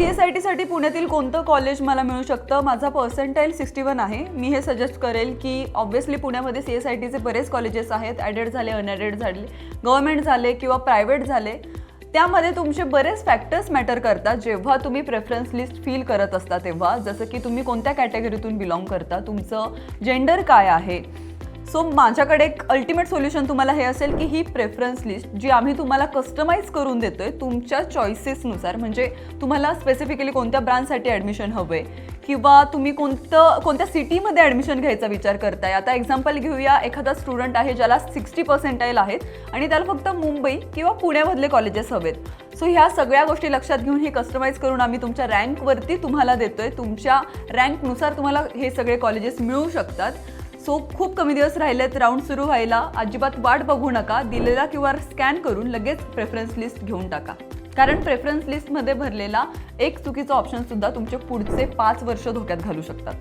C S I टीसाठी पुण्यातील कोणतं कॉलेज मला मिळू शकतं? माझा पर्सेंटाईल सिक्स्टी वन आहे. मी हे सजेस्ट करेल की ऑब्व्हियसली पुण्यामध्ये सी एस आय टीचे बरेच कॉलेजेस आहेत. ॲडेड झाले अनएडेड झाले गव्हर्मेंट झाले किंवा प्रायव्हेट झाले. त्यामध्ये तुमचे बरेच फॅक्टर्स मॅटर करतात. जेव्हा तुम्ही प्रेफरन्स लिस्ट फील करत असता तेव्हा जसं की तुम्ही कोणत्या कॅटेगरीतून बिलॉंग करता तुमचं जेंडर काय आहे सो माझ्याकडे एक अल्टिमेट सोल्युशन तुम्हाला हे असेल की ही प्रेफरन्स लिस्ट जी आम्ही तुम्हाला कस्टमाइज करून देतो आहे तुमच्या चॉईसेसनुसार म्हणजे तुम्हाला स्पेसिफिकली कोणत्या ब्रांचसाठी ॲडमिशन हवं आहे किंवा तुम्ही कोणतं कोणत्या सिटीमध्ये ॲडमिशन घ्यायचा विचार करताय. आता एक्झाम्पल घेऊया एखादा स्टुडंट आहे ज्याला सिक्स्टी पर्सेंटाईल आहेत आणि त्याला फक्त मुंबई किंवा पुण्यामधले कॉलेजेस हवेत. सो ह्या सगळ्या गोष्टी लक्षात घेऊन हे कस्टमाइज करून आम्ही तुमच्या रँकवरती तुम्हाला देतोय. तुमच्या रँकनुसार तुम्हाला हे सगळे कॉलेजेस मिळू शकतात. सो खूप कमी दिवस राहिलेत राऊंड सुरू व्हायला. अजिबात वाट बघू नका. दिलेला क्यू आर स्कॅन करून लगेच प्रेफरन्स लिस्ट घेऊन टाका. कारण प्रेफरन्स लिस्टमध्ये भरलेला एक चुकीचा ऑप्शन सुद्धा तुमचे पुढचे पाच वर्ष धोक्यात घालू शकतात.